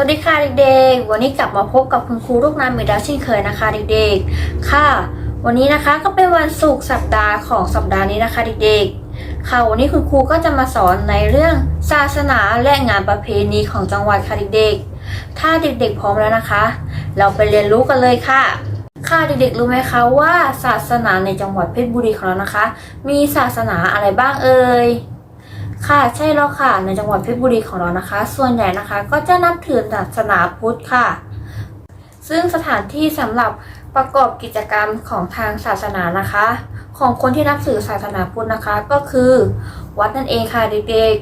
สวัสดีค่ะเด็กๆ วันนี้กลับมาพบกับคุณครูลูกน้ำเมดาเช่นเคยนะคะเด็กๆ ค่ะ วันนี้นะคะก็เป็นวันศุกร์สัปดาห์ของสัปดาห์นี้นะคะเด็กๆ ค่ะวันนี้คุณครูก็จะมาสอนในเรื่องศาสนาและงานประเพณีของจังหวัดค่ะเด็กๆ ถ้าเด็กๆพร้อมแล้วนะคะ เราไปเรียนรู้กันเลยค่ะ ค่ะเด็กๆ รู้ไหมคะว่าศาสนาในจังหวัดเพชรบุรีของเรานะคะ มีศาสนาอะไรบ้างเอ่ย ค่ะใช่แล้วค่ะ ในจังหวัดเพชรบุรีของเรานะคะ ส่วนใหญ่นะคะก็จะนับถือศาสนาพุทธค่ะ ซึ่งสถานที่สำหรับประกอบกิจกรรมของทางศาสนานะคะ ของคนที่นับถือศาสนาพุทธนะคะ ก็คือ วัดนั่นเองค่ะเด็ก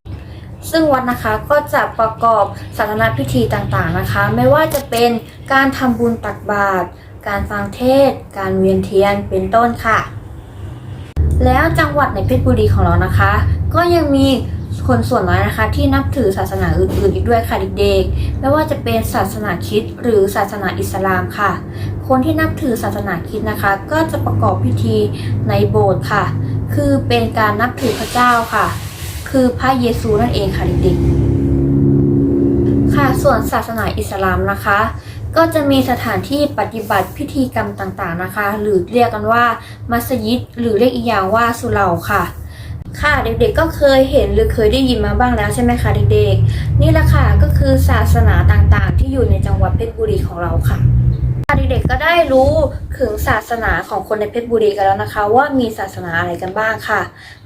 ๆซึ่งวัดนะคะก็จะประกอบศาสนาพิธีต่างๆนะคะ ไม่ว่าจะเป็นการทำบุญตักบาตรการฟังเทศ การเวียนเทียนเป็นต้นค่ะ แล้วจังหวัดในเพชรบุรีของเรานะคะ ก็ยังมีคนส่วนน้อยนะคะที่นับถือศาสนาอื่นๆ อีกด้วยค่ะเด็กๆ ไม่ว่าจะเป็นศาสนาคริสต์หรือศาสนาอิสลามค่ะ คนที่นับถือศาสนาคริสต์นะคะ ก็จะประกอบพิธีในโบสถ์ค่ะ คือเป็นการนับถือพระเจ้าค่ะ คือพระเยซูนั่นเองค่ะเด็กๆ ค่ะส่วนศาสนาอิสลามนะคะ ก็จะมีสถานที่ปฏิบัติพิธีกรรมต่างๆนะคะ หรือเรียกกันว่ามัสยิดหรือเรียกอีกอย่างว่าสุเหร่าค่ะ ค่ะเด็กๆก็เคยเห็นหรือเคยได้ยินมาบ้างแล้วใช่ไหมคะเด็กๆ นี่แหละค่ะก็คือศาสนาต่างๆ ที่อยู่ในจังหวัดเพชรบุรีของเราค่ะค่ะเด็กๆก็ได้รู้ถึงศาสนาของคนในเพชรบุรีกันแล้วนะคะ ว่ามีศาสนาอะไรกันบ้างค่ะ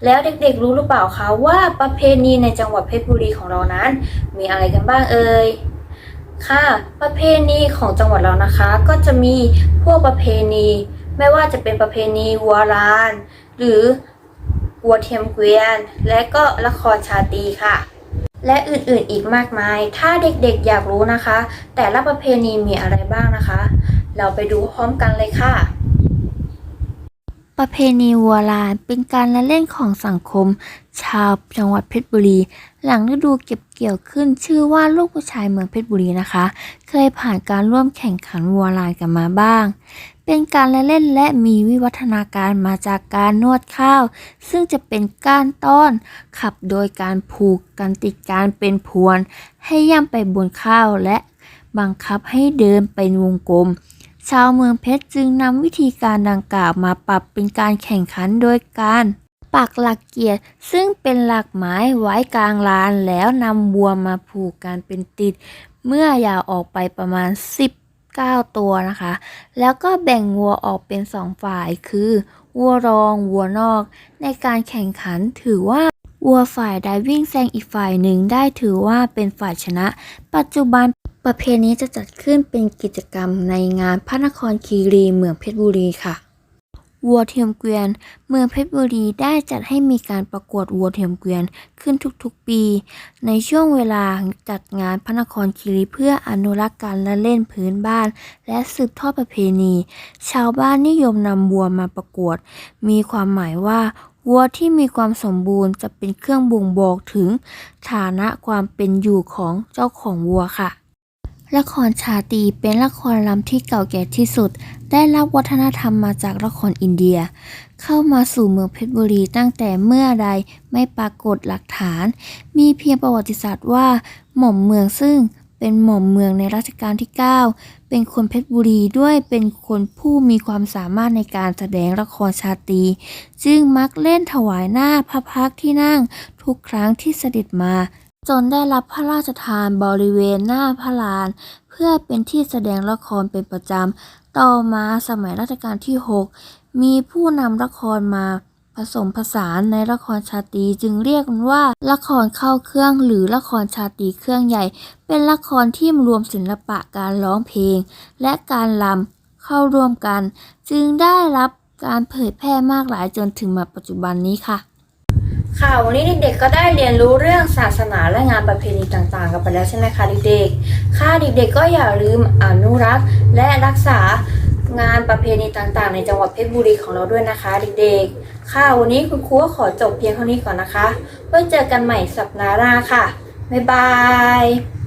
แล้วเด็กๆรู้หรือเปล่าคะว่าประเพณีในจังหวัดเพชรบุรีของเรานั้น มีอะไรกันบ้างเอ่ยค่ะ ประเพณีของจังหวัดเรานะคะ ก็จะมีพวกประเพณี ไม่ว่าจะเป็นประเพณีวัวลาน หรือ วัวเทียมเกวียน และก็ละครชาตีค่ะ และอื่นๆอีกมากมาย ถ้าเด็กๆอยากรู้นะคะ แต่ละประเพณีมีอะไรบ้างนะคะ เราไปดูพร้อมกันเลยค่ะประเพณีวัวลานเป็นการละเล่นของสังคม ชาวจังหวัดเพชรบุรี หลังฤดูเก็บเกี่ยวขึ้นชื่อว่าลูกผู้ชายเมืองเพชรบุรีนะคะ เคยผ่านการร่วมแข่งขันวัวลานกันมาบ้าง เป็นการละเล่นและมีวิวัฒนาการมาจากการนวดข้าว ซึ่งจะเป็นก้านต้อน ขับโดยการผูกกันติดการเป็นพวน ให้ย่ำไปบนข้าวและบังคับให้เดินเป็นวงกลม ชาวเมืองเพชรจึงนำวิธีการดังกล่าวมาปรับเป็นการแข่งขันโดยการปักหลักเกียรติซึ่งเป็นหลักไม้ไว้กลางลานแล้วนำวัวมาผูกกันเป็นติด เมื่อยาวออกไปประมาณ 9 ตัวนะคะ แล้วก็แบ่งวัวออกเป็นสองฝ่ายคือวัวรองวัวนอก ในการแข่งขันถือว่าวัวฝ่ายใดวิ่งแซงอีกฝ่ายหนึ่งได้ถือว่าเป็นฝ่ายชนะ ปัจจุบันประเพณีจะจัดขึ้นเป็นกิจกรรมในงานพระนครคีรีเมืองเพชรบุรีค่ะ วัวเทียมเกวียน เมืองเพชรบุรีได้จัดให้มีการประกวดวัวเทียมเกวียนขึ้นทุกๆปี ในช่วงเวลาจัดงานพระนครคีรีเพื่ออนุรักษ์การละเล่นพื้นบ้าน และสืบทอดประเพณี ชาวบ้านนิยมนำวัวมาประกวด มีความหมายว่าวัวที่มีความสมบูรณ์จะเป็นเครื่องบ่งบอกถึงฐานะความเป็นอยู่ของเจ้าของวัวค่ะ ละครชาตีเป็นละครลำที่เก่าแก่ที่สุด ได้รับวัฒนธรรมมาจากละครอินเดีย เข้ามาสู่เมืองเพชรบุรีตั้งแต่เมื่อใดไม่ปรากฏหลักฐาน มีเพียงประวัติศาสตร์ว่า หม่อมเมืองซึ่งเป็นหม่อมเมืองในรัชกาลที่ 9 เป็นคนเพชรบุรีด้วยเป็นคนผู้มีความสามารถในการแสดงละครชาตรีจึงมักเล่นถวายหน้าพระพักที่นั่งทุกครั้งที่เสด็จมา จนได้รับพระราชทานบริเวณหน้าพระลาน เพื่อเป็นที่แสดงละครเป็นประจำ ต่อมาสมัยรัชกาลที่ 6 มีผู้นำละครมาผสมผสานในละครชาตรีจึงเรียกมันว่า ละครเข้าเครื่องหรือละครชาตรีเครื่องใหญ่ เป็นละครที่รวมศิลปะการร้องเพลง และการรำเข้าร่วมกัน จึงได้รับการเผยแพร่มากหลายจนถึงมาปัจจุบันนี้ค่ะ ค่ะวันนี้เด็กๆก็ได้เรียนรู้เรื่องศาสนาและงานประเพณีต่างๆ กันไปแล้วใช่ไหมคะเด็กๆ ค่ะเด็กๆก็อย่าลืมอนุรักษ์ และรักษางานประเพณีต่างๆ ในจังหวัดเพชรบุรีของเราด้วยนะคะเด็กๆ ค่ะวันนี้คุณครูก็ขอจบเพียงเท่านี้ก่อนนะคะไว้เจอกันใหม่สัปดาห์หน้าค่ะ บ๊ายบาย